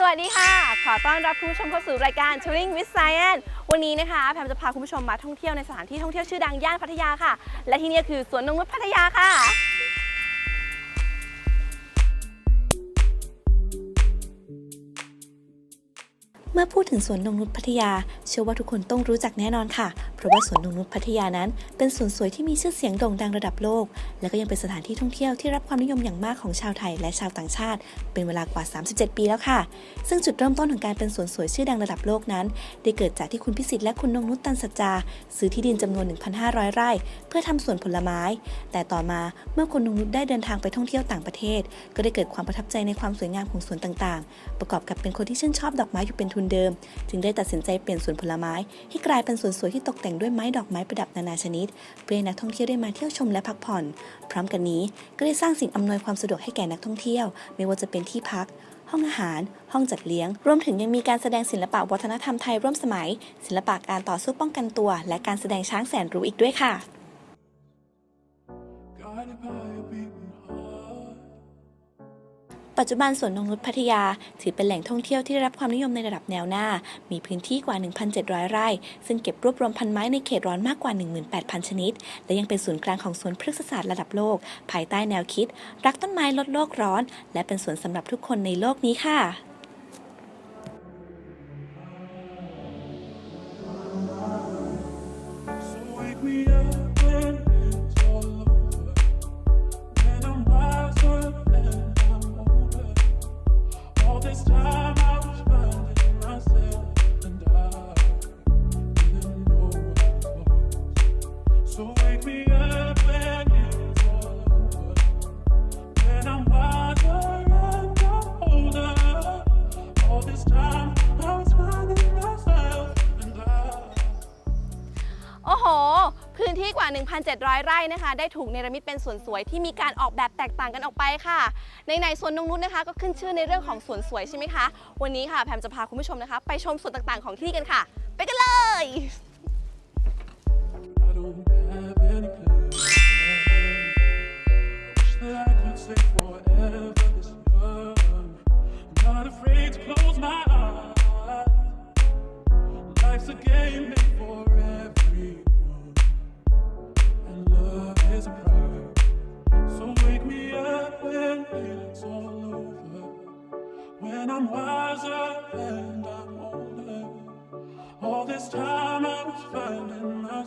สวัสดีค่ะ ขอต้อนรับคุณผู้ชมเข้าสู่รายการ Touring with Science วันนี้นะคะ แพมจะพาคุณผู้ชมมาท่องเที่ยวในสถานที่ท่องเที่ยวชื่อดังย่านพัทยาค่ะ และที่นี่คือสวนนงนุษย์พัทยาค่ะ มื่อพูดถึงสวนนงนุษย์พัทยา เชื่อว่าทุกคนต้องรู้จักแน่นอนค่ะ เพราะว่าสวนนงนุษย์พัทยานั้น เป็นสวนสวยที่มีชื่อเสียงโด่งดังระดับโลก และก็ยังเป็นสถานที่ท่องเที่ยวที่รับความนิยมอย่างมากของชาวไทยและชาวต่างชาติ เป็นเวลากว่า 37 ปีแล้วค่ะ ซึ่งจุดเริ่มต้นของการเป็นสวนสวยชื่อดังระดับโลกนั้น ได้เกิดจากที่คุณพิสิทธิ์และคุณนงนุชตันสัจจา ซื้อที่ดินจำนวน 1,500 ไร่ เพื่อทำสวนผลไม้ แต่ต่อมาเมื่อคุณนงนุชได้เดินทางไปท่องเที่ยวต่างประเทศ ก็ได้เกิดความประทับใจในความสวยงามของสวนต่างๆ ประกอบกับเป็นคนที่ชื่นชอบดอกไม้อยู่เป็นทุนเดิม จึงได้ตัดสินใจเปลี่ยนสวนผลไม้ ให้กลายเป็นสวนสวยที่ตกแต่งด้วยไม้ดอกไม้ประดับนานาชนิด เพื่อให้นักท่องเที่ยวได้มาเที่ยวชมและพักผ่อน พร้อมกันนี้ก็ได้สร้างสิ่งอำนวยความสะดวกให้แก่นักท่องเที่ยว ไม่ว่าจะเป็นที่พักห้องอาหาร ห้องจัดเลี้ยง รวมถึงยังมีการแสดงศิลปะวัฒนธรรมไทยร่วมสมัย ศิลปะการต่อสู้ป้องกันตัว และการแสดงช้างแสนรู้อีกด้วยค่ะ ปัจจุบันสวนนงนุษย์พัทยา ถือเป็นแหล่งท่องเที่ยวที่ได้รับความนิยมในระดับแนวหน้า มีพื้นที่กว่า 1,700 ไร่ ซึ่งเก็บรวบรวมพันไม้ในเขตร้อนมากกว่า 18,000 ชนิด และยังเป็นศูนย์กลางของสวนพฤกษศาสตร์ระดับโลก ภายใต้แนวคิด รักต้นไม้ลดโลกร้อน และเป็นสวนสำหรับทุกคนในโลกนี้ค่ะ wake me up 700 ไร่นะคะ ได้ถูกเนรมิตเป็นสวนสวยที่มีการออกแบบแตกต่างกันออกไปค่ะในในสวนนงนุษนะคะ ก็ขึ้นชื่อในเรื่องของสวนสวยใช่ไหมคะ วันนี้ค่ะแพมจะพาคุณผู้ชมนะคะ ไปชมสวนต่างๆของที่กันค่ะ ไปกันเลย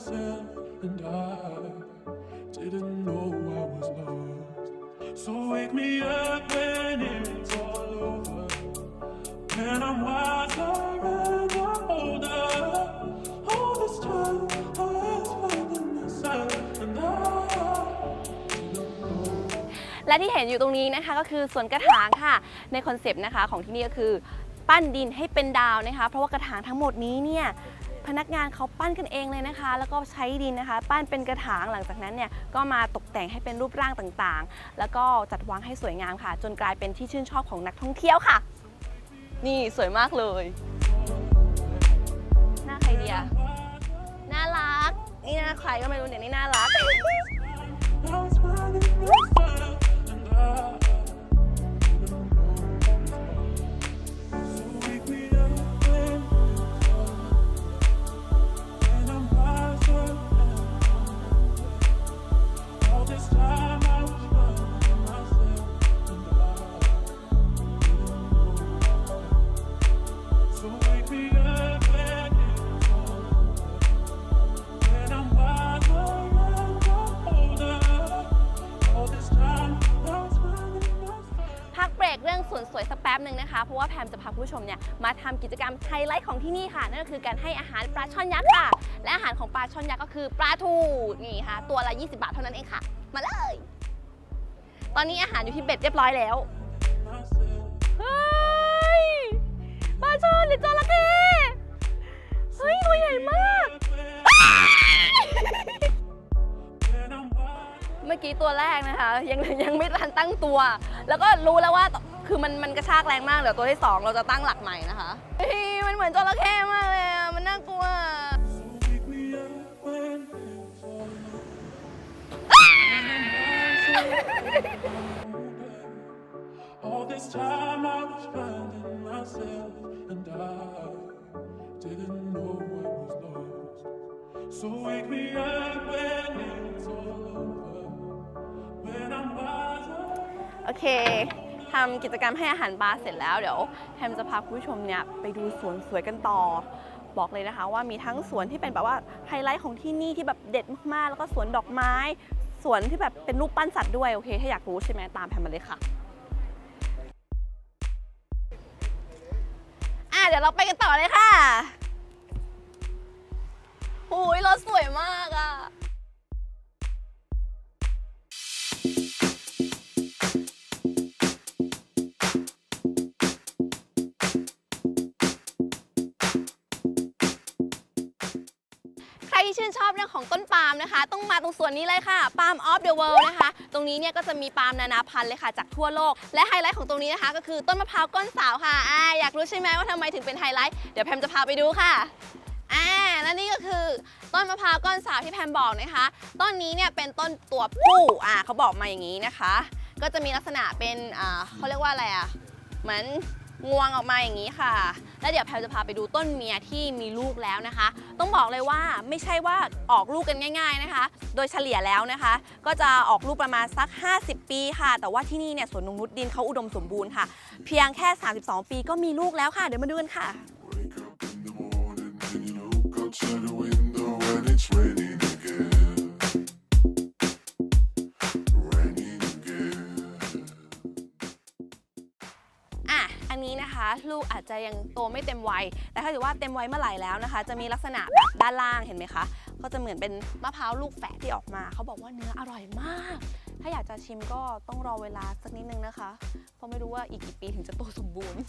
myself and I didn't know I was lost. So wake me up when it's all over. When I'm wiser and I'm older. All this time I was finding myself and I didn't know. และที่เห็นอยู่ตรงนี้นะคะก็คือสวนกระถางค่ะ ในคอนเซปต์นะคะของที่นี่ก็คือปั้นดินให้เป็นดาวนะคะ เพราะว่ากระถางทั้งหมดนี้เนี่ย พนักงานเขาปั้นกันเองเลยนะคะ แล้วก็ใช้ดินนะคะ ปั้นเป็นกระถางหลังจากนั้นเนี่ยก็มาตกแต่งให้เป็นรูปร่างต่างๆ แล้วก็จัดวางให้สวยงามค่ะ จนกลายเป็นที่ชื่นชอบของนักท่องเที่ยวค่ะ นี่สวยมากเลยหน้าใครเดียน่ารัก นี่หน้าใครก็ไม่รู้เนี่ยนี่น่ารัก มจะพาคุณผู้ชมเนี่ยมาทำกิจกรรมไฮไลท์ของที่นี่ค่ะ นั่นก็คือการให้อาหารปลาช่อนยักษ์ค่ะ และอาหารของปลาช่อนยักษ์ก็คือปลาทูนี่ค่ะ ตัวละ 20 บาทเท่านั้นเองค่ะ มาเลย ตอนนี้อาหารอยู่ที่เบ็ดเรียบร้อยแล้วเฮ้ยปลาช่อนหรือจระเข้เฮ้ยตัวใหญ่มาก เมื่อกี้ตัวแรกนะคะ ยังยังไม่ทันตั้งตัว แล้วก็รู้แล้วว่า คือมันมันกระชากแรงมาก เดี๋ยวตัวที่สองเราจะตั้งหลักใหม่นะคะเฮ้ยมันเหมือนจระเข้มากเลยอะมันน่ากลัว So wake me up when it's all over. All this time I was finding myself, and I didn't know what was lost. So wake me up when it's all over, when I'm wiser. โอเค ทำกิจกรรมให้อาหารปลาเสร็จแล้วเดี๋ยวแฮมจะพาคุณผู้ชมเนี่ยไปดูสวนสวยกันต่อ บอกเลยนะคะ ว่ามีทั้งสวนที่เป็นแบบว่าไฮไลท์ของที่นี่ที่แบบเด็ดมากๆ แล้วก็สวนดอกไม้ สวนที่แบบเป็นรูปปั้นสัตว์ด้วยโอเค ถ้าอยากรู้ใช่ไหมตามแฮมมาเลยค่ะอะเดี๋ยวเราไปกันต่อเลยค่ะโอ้ยรถสวยมากอะ ที่ชื่นชอบเรื่องของต้นปาล์มนะคะ ต้องมาตรงส่วนนี้เลยค่ะปาล์มออฟเดอะเวิลด์นะคะ ตรงนี้เนี่ยก็จะมีปาล์มนานาพันธุ์เลยค่ะ จากทั่วโลก และไฮไลท์ของตรงนี้นะคะ ก็คือต้นมะพร้าวก้นสาวค่ะอ่าอยากรู้ใช่ไหมว่าทำไมถึงเป็นไฮไลท์เดี๋ยวแพมจะพาไปดูค่ะอ่าและนี่ก็คือต้นมะพร้าวก้อนสาวที่แพมบอกนะคะ ต้นนี้เนี่ยเป็นต้นตัวผู้อ่าเขาบอกมาอย่างนี้นะคะ ก็จะมีลักษณะเป็นอ่าเขาเรียกว่าอะไรอะเหมือน งวงออกมาอย่างนี้ค่ะ แล้วเดี๋ยวแพลจะพาไปดูต้นเมียที่มีลูกแล้วนะคะ ต้องบอกเลยว่าไม่ใช่ว่าออกลูกกันง่าย ๆนะคะ โดยเฉลี่ยแล้วนะคะ ก็จะออกลูกประมาณสัก 50 ปีค่ะ แต่ว่าที่นี่เนี่ยสวนนงนุชดินเขาอุดมสมบูรณ์ค่ะ เพียงแค่ 32 ปีก็มีลูกแล้วค่ะ เดี๋ยวมาดูกันค่ะ Wake up in the morning and you look outside the window and it's raining ลูกอาจจะยังโตไม่เต็มวัย แต่ถ้าถือว่าเต็มวัยเมื่อไหร่แล้วนะคะ จะมีลักษณะแบบด้านล่างเห็นไหมคะ ก็จะเหมือนเป็นมะพร้าวลูกแฝดที่ออกมา เขาบอกว่าเนื้ออร่อยมาก ถ้าอยากจะชิมก็ต้องรอเวลาสักนิดนึงนะคะ เพราะไม่รู้ว่าอีกกี่ปีถึงจะโตสมบูรณ์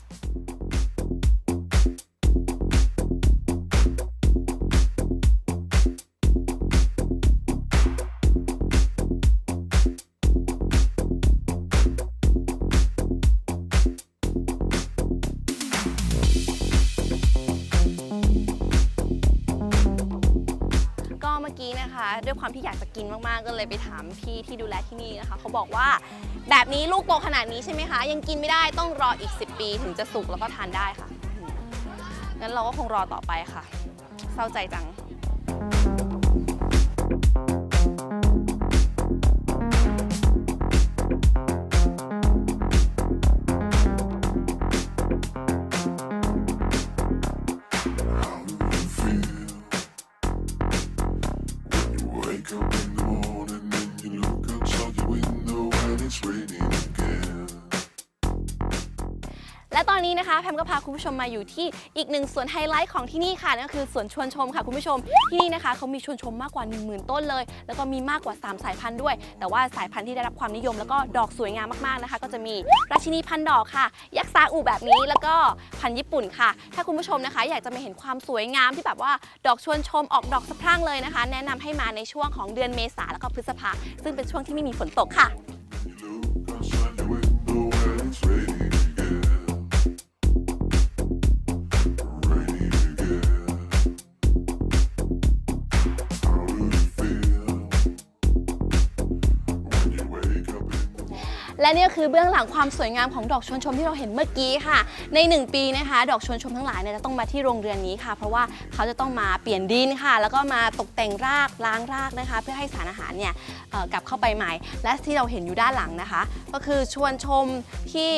ด้วยความที่อยากจะกินมากๆ ก็เลยไปถามพี่ที่ดูแลที่นี่นะคะ เขาบอกว่าแบบนี้ลูกโตขนาดนี้ใช่ไหมคะ ยังกินไม่ได้ต้องรออีก 10 ปีถึงจะสุกแล้วก็ทานได้ค่ะ งั้นเราก็คงรอต่อไปค่ะ เศร้าใจจัง และตอนนี้นะคะแพมก็พาคุณผู้ชมมาอยู่ที่อีกหนึ่งสวนไฮไลท์ของที่นี่ค่ะนั่นก็คือสวนชวนชมค่ะคุณผู้ชม ที่นี่นะคะเขามีชวนชมมากกว่า 1 0,000 ต้นเลย แล้วก็มีมากกว่า 3 สายพันธุ์ด้วย แต่ว่าสายพันธุ์ที่ได้รับความนิยม แล้วก็ดอกสวยงามมากๆนะคะ ก็จะมีราชินีพันดอกค่ะ ยักษ์ซาอูแบบนี้แล้วก็พันธุ์ญี่ปุ่นค่ะ ถ้าคุณผู้ชมนะคะ อยากจะมาเห็นความสวยงามที่แบบว่าดอกชวนชมออกดอกสะพรั่งเลยนะคะ แนะนำให้มาในช่วงของเดือนเมษาแล้วก็พฤษภาซึ่งเป็นช่วงที่ไม่มีฝนตกค่ะ และนี่ก็คือเบื้องหลังความสวยงามของดอกชวนชมที่เราเห็นเมื่อกี้ค่ะ ใน 1 ปีนะคะ ดอกชวนชมทั้งหลายเนี่ยจะต้องมาที่โรงเรือนนี้ค่ะ เพราะว่าเขาจะต้องมาเปลี่ยนดินค่ะ แล้วก็มาตกแต่งรากล้างรากนะคะ เพื่อให้สารอาหารเนี่ย กลับเข้าไปใหม่ และที่เราเห็นอยู่ด้านหลังนะคะ ก็คือชวนชมที่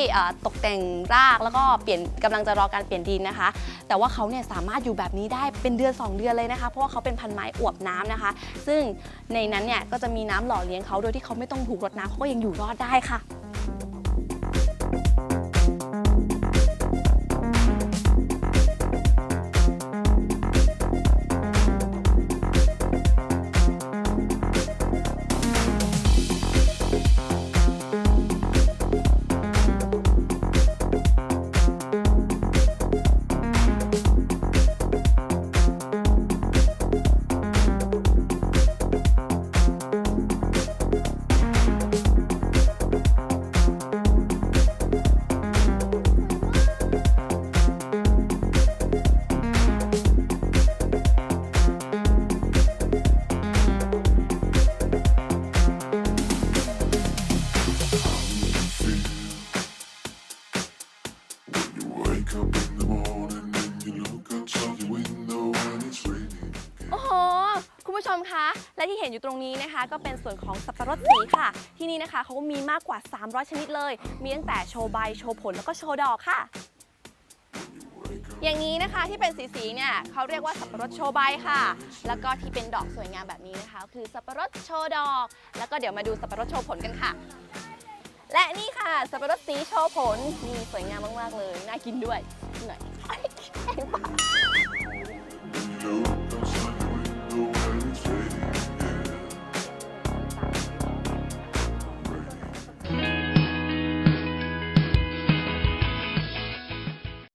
ตกแต่งรากแล้วก็เปลี่ยนกำลังจะรอการเปลี่ยนดินนะคะ แต่ว่าเขาเนี่ยสามารถอยู่แบบนี้ได้เป็นเดือน 2 เดือนเลยนะคะ เพราะว่าเขาเป็นพันไม้อวบน้ำนะคะ ซึ่งในนั้นเนี่ยก็จะมีน้ำหล่อเลี้ยงเขาโดยที่เขาไม่ต้องถูกรดน้ำเขาก็ยังอยู่รอดได้ค่ะ คุณผู้ชมคะ และที่เห็นอยู่ตรงนี้นะคะ ก็เป็นส่วนของสับปะรดสีค่ะ ที่นี่นะคะเขาก็มีมากกว่า 300 ชนิดเลย มีตั้งแต่โชว์ใบ โชว์ผล แล้วก็โชว์ดอกค่ะ อย่างนี้นะคะที่เป็นสีสีเนี่ยเขาเรียกว่าสับปะรดโชว์ใบค่ะ แล้วก็ที่เป็นดอกสวยงามแบบนี้นะคะ คือสับปะรดโชว์ดอก แล้วก็เดี๋ยวมาดูสับปะรดโชว์ผลกันค่ะ และนี่ค่ะสับปะรดสีโชว์ผลนี่สวยงามมากๆเลย น่ากินด้วยหน่อยแข็งปาก